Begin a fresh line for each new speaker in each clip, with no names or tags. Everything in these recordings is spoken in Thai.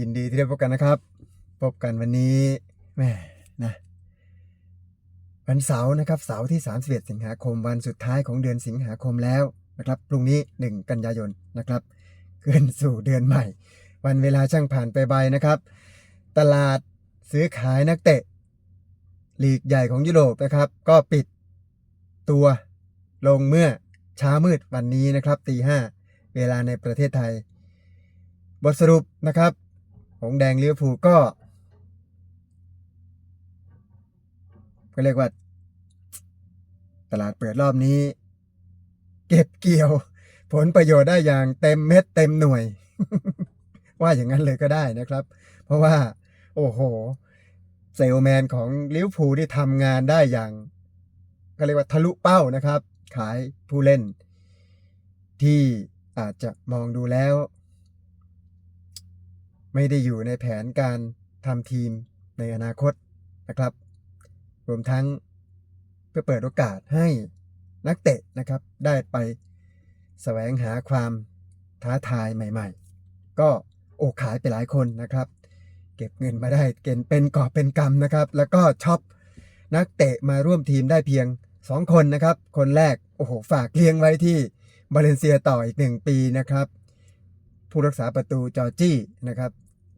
ยินดีที่ได้พบกันนะครับ พบกันวันนี้แม่นะวันเสาร์นะครับเสาร์ที่ 31 สิงหาคมวันสุดท้ายของเดือนสิงหาคมแล้วนะครับพรุ่งนี้ 1 กันยายนนะครับเคลื่อนสู่เดือนใหม่ วันเวลาช่างผ่านไปไวนะครับ ตลาดซื้อขายนักเตะลีกใหญ่ของยุโรปนะครับ ก็ปิดตัวลงเมื่อเช้ามืดวันนี้นะครับตีห้าเวลาในประเทศไทย บทสรุปนะครับ งแดงเลี้ยวผูลก็ก็เรียกว่า ตลาดเปิดรอบนี้ เก็บเกี่ยว ผลประโยชน์ได้อย่างเต็มเม็ดเต็มหน่วย ว่าอย่างนั้นเลยก็ได้นะครับ เพราะว่า โอ้โห เซลแมนของลิเวอร์พูลที่ทำงานได้อย่าง ก็เรียกว่าทะลุเป้านะครับ ขายผู้เล่น ที่อาจจะมองดูแล้ว ไม่ได้อยู่ในแผนการทำทีมในอนาคตนะครับ รวมทั้งเพื่อเปิดโอกาสให้นักเตะนะครับได้ไปแสวงหาความท้าทายใหม่ ๆ ก็โอ้ขายไปหลายคนนะครับ เก็บเงินมาได้เกณฑ์เป็นกอบเป็นกำนะครับ แล้วก็ช็อปนักเตะมาร่วมทีมได้เพียง 2 คนนะครับ คนแรกโอ้โหฝากเลี้ยงไว้ที่บาเลนเซียต่ออีก 1 ปีนะครับ ผู้รักษาประตูจอร์จี้นะครับ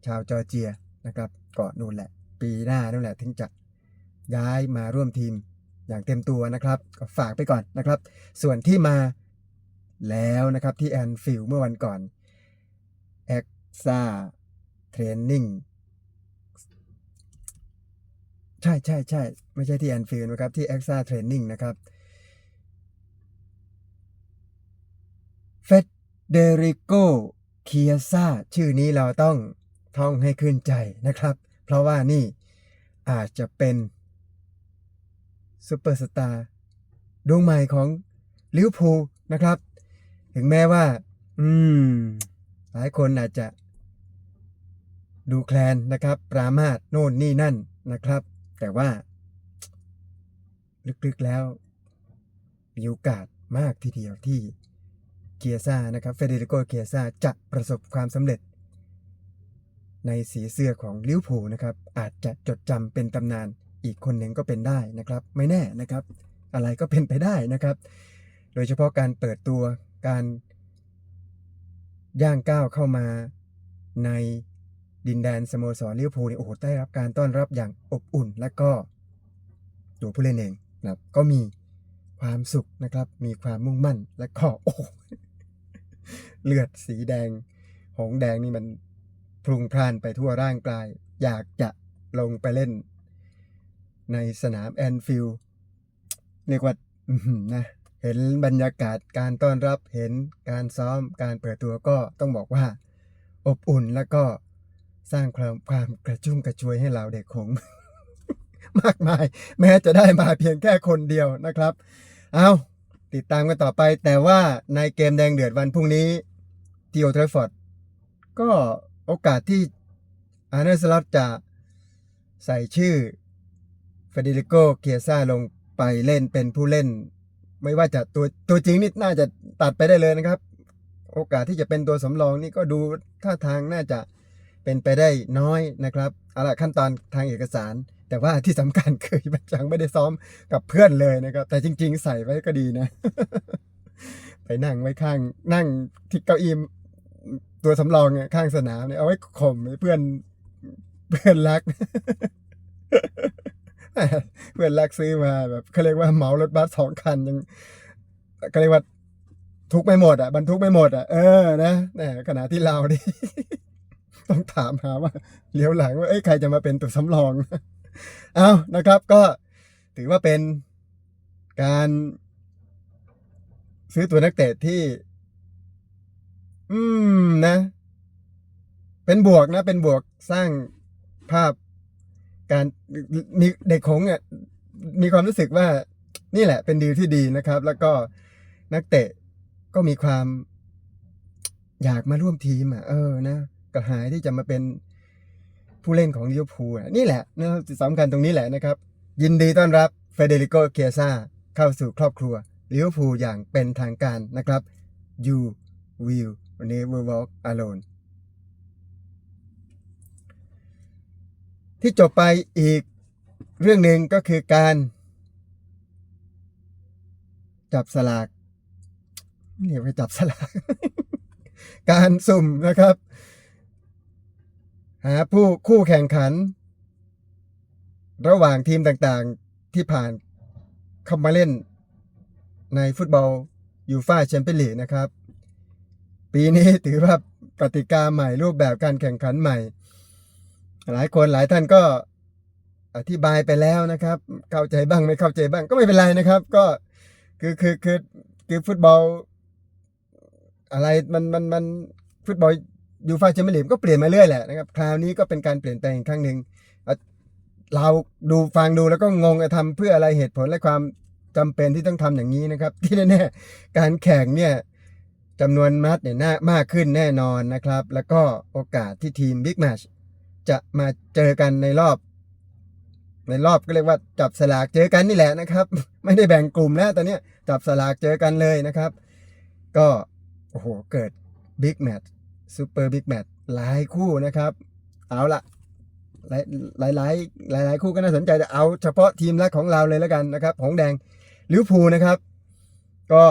ชาวจอร์เจียนะครับก็นู่นแหละ ปีหน้านู่นแหละถึงจะย้ายมาร่วมทีมอย่างเต็มตัวนะครับก็ฝากไปก่อนนะครับ ส่วนที่มาแล้วนะครับที่แอนฟิลด์เมื่อวันก่อนเอ็กซ่าเทรนนิ่งใช่ใช่ใช่ไม่ใช่ที่แอนฟิลด์นะครับที่ e x a Training นะครับเฟเดริโกเคียซาชื่อนี้เราต้อง ท่องให้ขึ้นใจนะครับ เพราะว่านี่อาจจะเป็นซูเปอร์สตาร์ดวงใหม่ของลิวพูนะครับ ถึงแม้ว่า อืม หลายคนอาจจะ ดูแคลนนะครับ ปรามาสโน่นนี่นั่นนะครับ แต่ว่า ลึกๆแล้ว มีโอกาสมากทีเดียวที่เกียซ่านะครับ เฟเดริโกเกียซ่าจะประสบความสำเร็จ ในสีเสื้อของลิวพูนะครับ อาจจะจดจำเป็นตำนานอีกคนหนึ่งก็เป็นได้นะครับ ไม่แน่นะครับ อะไรก็เป็นไปได้นะครับ โดยเฉพาะการเปิดตัวการย่างก้าวเข้ามาในดินแดนสโมสรลิเวอร์พูลนี่โอ้โหได้รับการต้อนรับอย่างอบอุ่น และก็ตัวผู้เล่นเองนะครับก็มีความสุขนะครับ มีความมุ่งมั่นและก็โอ้เลือดสีแดง หงแดงนี่มัน พรุงพร่านไปทั่วร่างกาย อยากจะลงไปเล่น ในสนามแอนฟิลด์เรียกว่านะเห็นบรรยากาศการต้อนรับเห็นการซ้อมการเปิดตัวก็ต้องบอกว่า อบอุ่นแล้วก็สร้างความความกระชุ่มกระชวยให้เราเด็กของมากมาย แม้จะได้มาเพียงแค่คนเดียวนะครับ เอาติดตามกันต่อไป แต่ว่าในเกมแดงเดือดวันพรุ่งนี้ที่โอทรฟอร์ดก็ โอกาสที่อาร์เนสลอตจะใส่ชื่อเฟเดริโกเกียซ่าลงไปเล่นเป็นผู้เล่น ไม่ว่าจะตัวตัวจริงนี่น่าจะตัดไปได้เลยนะครับ โอกาสที่จะเป็นตัวสำรองนี่ก็ดูท่าทางน่าจะเป็นไปได้น้อยนะครับเอาละขั้นตอนทางเอกสาร แต่ว่าที่สำคัญคือบัญจังไม่ได้ซ้อมกับเพื่อนเลยนะครับ แต่จริง ๆ ใส่ไว้ก็ดีนะ ไปนั่งไว้ข้างนั่งที่เก้าอี้ ตัวสำรองเนี่ยข้างสนามเนี่ยเอาไว้ข่มเพื่อนเพื่อนรัก เพื่อนรักซื้อมาแบบเขาเรียกว่าเหมารถบัสสองคันยังเขาเรียกว่าทุกไม่หมดอะบรรทุกไม่หมดอะเออนะแหมขณะที่เราดิต้องถามหาว่าเลี้ยวหลังว่าเอ้ยใครจะมาเป็นตัวสำรองเอานะครับก็ถือว่าเป็นการซื้อตัวนักเตะที่ อืมนะ เป็นบวกนะ เป็นบวกสร้างภาพ การมีเด็กของอะมีความรู้สึกว่า นี่แหละ เป็นดีลที่ดีนะครับ แล้วก็นักเตะก็มีความ อยากมาร่วมทีมอะเออนะกระหายที่จะมาเป็นผู้เล่นของลิเวอร์พูลนี่แหละนะสำคัญตรงนี้แหละนะครับ ยินดีต้อนรับเฟเดริโกเคียซาเข้าสู่ครอบครัวลิเวอร์พูลอย่างเป็นทางการนะครับ you will never walk alone ที่จบไปอีกเรื่องหนึ่งก็คือการ จับสลากเรียกว่าจับสลาก การสุ่มนะครับ หาผู้คู่แข่งขัน ระหว่างทีมต่างๆที่ผ่านเข้ามาเล่นในฟุตบอลยูฟ่าแชมเปี้ยนลีกนะครับ ปีนี้ถือว่ากติกาใหม่รูปแบบการแข่งขันใหม่ หลายคนหลายท่านก็อธิบายไปแล้วนะครับ เข้าใจบ้างไม่เข้าใจบ้างก็ไม่เป็นไรนะครับ ก็คือคือคือคือฟุตบอล อะไรมันมันมันฟุตบอลยูฟาแชมเปี้ยนลีกก็เปลี่ยนมาเรื่อยแหละนะครับ คราวนี้ก็เป็นการเปลี่ยนแปลงอีกครั้งหนึ่งเราดูฟังดูแล้วก็งงจะทำเพื่ออะไรเหตุผลและความจำเป็นที่ต้องทำอย่างนี้นะครับ ที่แน่ๆการแข่งเนี่ย จำนวนมัดเนี่ยน่ามากขึ้นแน่นอนนะครับ แล้วก็โอกาสที่ทีมบิ๊กแมชจะมาเจอกันในรอบ ในรอบก็เรียกว่าจับสลากเจอกันนี่แหละนะครับ ไม่ได้แบ่งกลุ่มแล้วตอนนี้จับสลากเจอกันเลยนะครับ ก็โอ้โหเกิดบิ๊กแมตช์ซูเปอร์บิ๊กแมตช์หลายคู่นะครับ เอาละหลายหลายหลายหลายหลายคู่ก็น่าสนใจแต่เอาเฉพาะทีมแรกของเราเลยแล้วกันนะครับหงแดงลิวพูลนะครับ ก็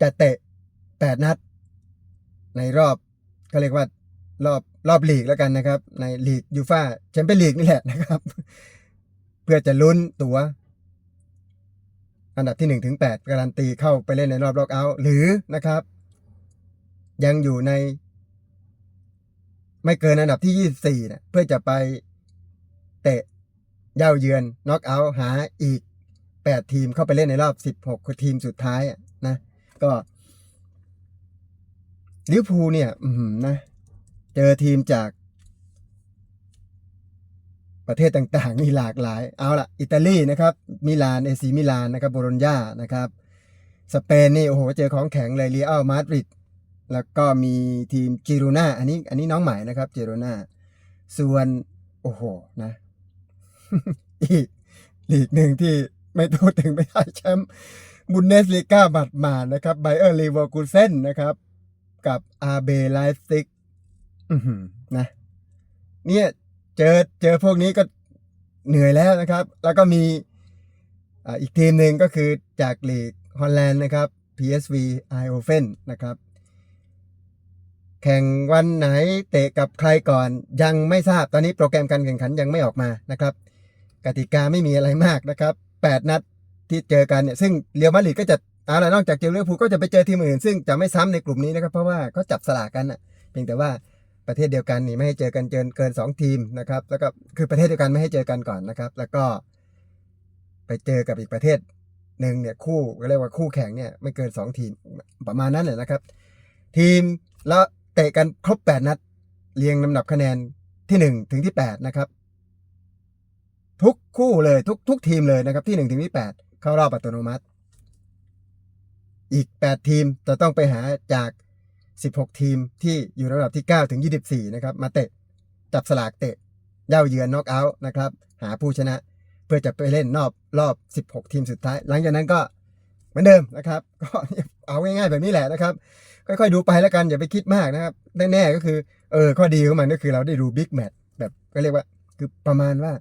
จะเตะแปดนัด ในรอบก็เรียกว่ารอบรอบลีกแล้วกันนะครับ ในลีกยูฟาแชมเปี้ยนลีกนี่แหละนะครับ เพื่อจะลุ้นตัวอันดับที่1ถึง8การันตีเข้าไปเล่นในรอบล็อกเอาท์หรือนะครับ ยังอยู่ใน ไม่เกินอันดับที่ 24นะเพื่อจะไปเตะเย่าเยือนน็อกเอาท์หาอีก 8 ทีมเข้าไปเล่นในรอบ 16ทีมสุดท้ายอะนะ ก็ลิเวอร์พูลเนี่ยอือหือนะ เจอทีมจาก ประเทศต่างๆมีหลากหลาย เอาละอิตาลีนะครับ มิลานเอซีมิลานนะครับโบโลญญานะครับ สเปนนี่โอ้โห เจอของแข็งเลยเรียลมาดริดแล้วก็มีทีมจิโรนาอันนี้อันนี้น้องใหม่นะครับจิโรนาส่วน โอ้โหนะอีกลีกหนึ่งที่ไม่พูดถึงไม่ได้แชมป์ บุนเดสลีกาบัดมานะครับไบเออร์ลีเวอร์คูเซนนะครับ กับอาเบไลฟ์ซิกนะเนี่ยเจอเจอพวกนี้ก็เหนื่อยแล้วนะครับ แล้วก็มีอีกทีมหนึ่งก็คือจากลีกฮอลแลนด์นะครับ PSV Eindhoven นะครับ แข่งวันไหนเตะกับใครก่อนยังไม่ทราบตอนนี้โปรแกรมการแข่งขันยังไม่ออกมานะครับ กติกาไม่มีอะไรมากนะครับ 8 นัด ที่เจอกันเนี่ยซึ่งเรียวมาดริดก็จะเอาละนอกจากเจอลิเวอร์พูลก็จะไปเจอทีมอื่น ซึ่งจะไม่ซ้ำในกลุ่มนี้นะครับเพราะว่าเขาจับสลากกันอะเพียงแต่ว่าประเทศเดียวกันนี่ไม่ให้เจอกันเกินเกินสองทีมนะครับแล้วก็คือประเทศเดียวกันไม่ให้เจอกันก่อนนะครับ แล้วก็ ไปเจอกับอีกประเทศหนึ่งเนี่ยคู่ก็เรียกว่าคู่แข่งเนี่ยไม่เกินสองทีมประมาณนั้นเลยนะครับ ทีมแล้วเตะกันครบแปดนัด เรียงลำดับคะแนนที่หนึ่งถึงที่แปดนะครับ ทุกคู่เลยทุกทุกทีมเลยนะครับที่หนึ่งถึงที่แปด เข้ารอบอัตโนมัติ อีก 8 ทีมจะต้องไปหาจาก 16 ทีมที่อยู่ระดับที่ 9 ถึง 24 นะครับ มาเตะ จับสลากเตะเย่าเยือนน็อกเอาท์นะครับ หาผู้ชนะ เพื่อจะไปเล่นนอบรอบ 16 ทีมสุดท้าย หลังจากนั้นก็เหมือนเดิมนะครับ ก็เอาง่ายๆแบบนี้แหละนะครับ ค่อยๆดูไปแล้วกันอย่าไปคิดมากนะครับแน่ๆก็คือเออข้อดีของมันก็คือเราได้ดูบิ๊กแมตช์แบบก็เรียกว่า คือประมาณว่า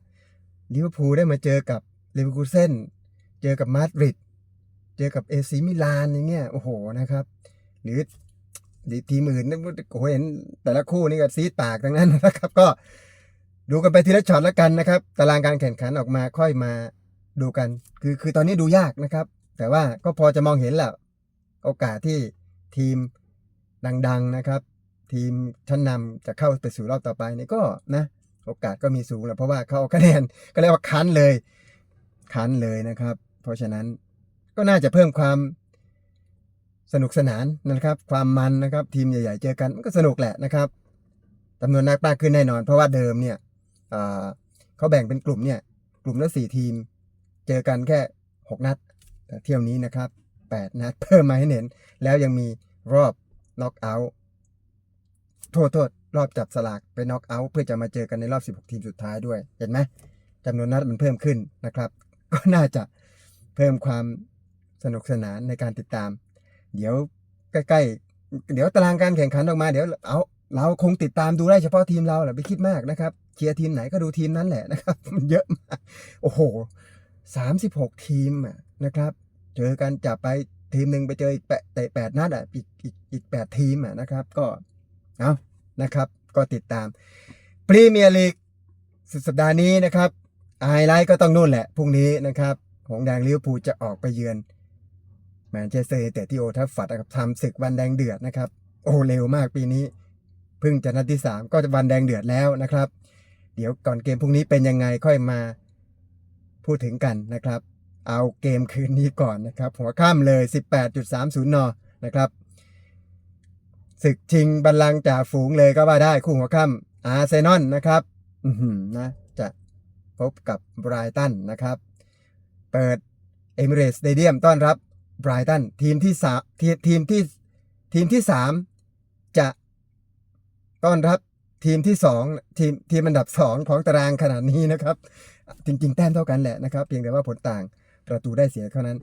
ลิเวอร์พูลได้มาเจอกับเลเวอร์คูเซน เจอกับมาดริดเจอกับเอซีมิลานอย่างเงี้ยโอ้โหนะครับ หรือหรือทีมอื่นนะโอ้โหเห็นแต่ละคู่นี่ก็ซีดปากทั้งนั้นนะครับ ก็ดูกันไปทีละช็อตแล้วกันนะครับ ตารางการแข่งขันออกมาค่อยมาดูกัน คือคือตอนนี้ดูยากนะครับ แต่ว่าก็พอจะมองเห็นแหละโอกาสที่ทีมดังๆนะครับ ทีมชั้นนำจะเข้าไปสู่รอบต่อไปนี่ก็นะ โอกาสก็มีสูงแหละเพราะว่าเขาเอาคะแนนก็เรียกว่าคันเลย คันเลยนะครับ เพราะฉะนั้นก็น่าจะเพิ่มความสนุกสนานนะครับ ความมันนะครับ ทีมใหญ่ ๆ เจอกันมันก็สนุกแหละนะครับจำนวนนักมากขึ้นแน่นอน เพราะว่าเดิมเนี่ยเขาแบ่งเป็นกลุ่มเนี่ยกลุ่มละสี่ทีม เจอกันแค่หกนัดแต่เที่ยวนี้นะครับแปดนัดเพิ่มมาให้เห็น แล้วยังมีรอบน็อกเอาท์โทษโทษรอบจับสลากไปน็อกเอาท์เพื่อจะมาเจอกันในรอบ 16 ทีมสุดท้ายด้วย เห็นไหมจำนวนนัดมันเพิ่มขึ้นนะครับ ก็น่าจะเพิ่มความสนุกสนานในการติดตาม เดี๋ยวใกล้ๆ เดี๋ยวตารางการแข่งขันออกมาเดี๋ยวเอาเราคงติดตามดูได้เฉพาะทีมเราแหละไม่คิดมากนะครับเชียร์ทีมไหนก็ดูทีมนั้นแหละนะครับมันเยอะมากโอ้โหสามสิบหกทีมอะนะครับ เจอกันจับไปทีมหนึ่งไปเจออีกแปดเตะแปดนัดอะอีกอีกอีกแปดทีมอะนะครับ ก็เอานะครับ ก็ติดตามพรีเมียร์ลีกสุดสัปดาห์นี้นะครับ ไฮไลท์ก็ต้องนู่นแหละพรุ่งนี้นะครับหงแดงลิเวอร์พูลจะออกไปเยือนแมนเชสเตอร์ยูไนเต็ดที่โอทัฟฟัดนะครับทำศึกวันแดงเดือดนะครับ โอ้เร็วมากปีนี้เพิ่งจะนัดที่ 3 ก็จะวันแดงเดือดแล้วนะครับ เดี๋ยวก่อนเกมพรุ่งนี้เป็นยังไงค่อยมาพูดถึงกันนะครับ เอาเกมคืนนี้ก่อนนะครับ หัวข้ามเลย 18.30 นนะครับศึกชิงบัลลังก์จ่าฝูงเลยก็ว่าได้คู่หัวค่ำอาร์เซนอลนะครับ อืนะ พบกับไบรตันนะครับ เปิดเอมิเรสสเตเดียมต้อนรับไบรตันทีมที่สามทีมทีมที่ทีมที่สามจะต้อนรับทีมที่สองทีมทีมอันดับสองของตารางขนาดนี้นะครับ จริง ๆ แต้มเท่ากันแหละนะครับ เพียงแต่ว่าผลต่างประตูได้เสียเท่านั้น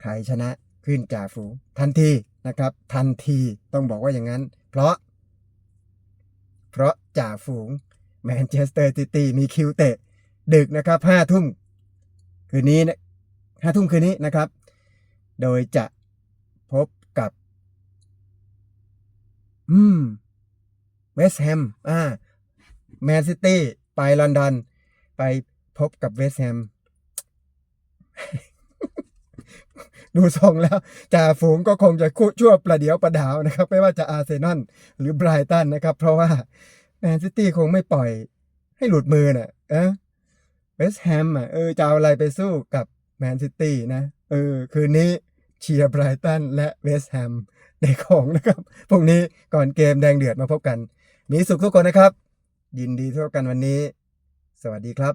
ใครชนะขึ้นจ่าฝูงทันทีนะครับ ทันทีต้องบอกว่าอย่างนั้น เพราะ เพราะจ่าฝูงแมนเชสเตอร์ซิตี้มีคิวเตะ ดึกนะครับห้าทุ่มคืนนี้นะห้าทุ่มคืนนี้นะครับ โดยจะพบกับ อืมเวสต์แฮมอ่าแมนซิตี้ไปลอนดอน ไปพบกับเวสต์แฮมดูทรงแล้วจ่าฝูงก็คงจะคู่ชั่วประเดียวประดาวนะครับ ไม่ว่าจะอาร์เซนอลหรือไบรตันนะครับ เพราะว่าแมนซิตี้คงไม่ปล่อยให้หลุดมือน่ะเออ เวสต์แฮมอะเออจะเอาอะไรไปสู้กับแมนซิตี้นะ เออ คืนนี้เชียร์ไบรตันและเวสต์แฮมในของนะครับพรุ่งนี้ก่อนเกมแดงเดือดมาพบกัน มีสุขทุกคนนะครับ ยินดีทุกกันวันนี้ สวัสดีครับ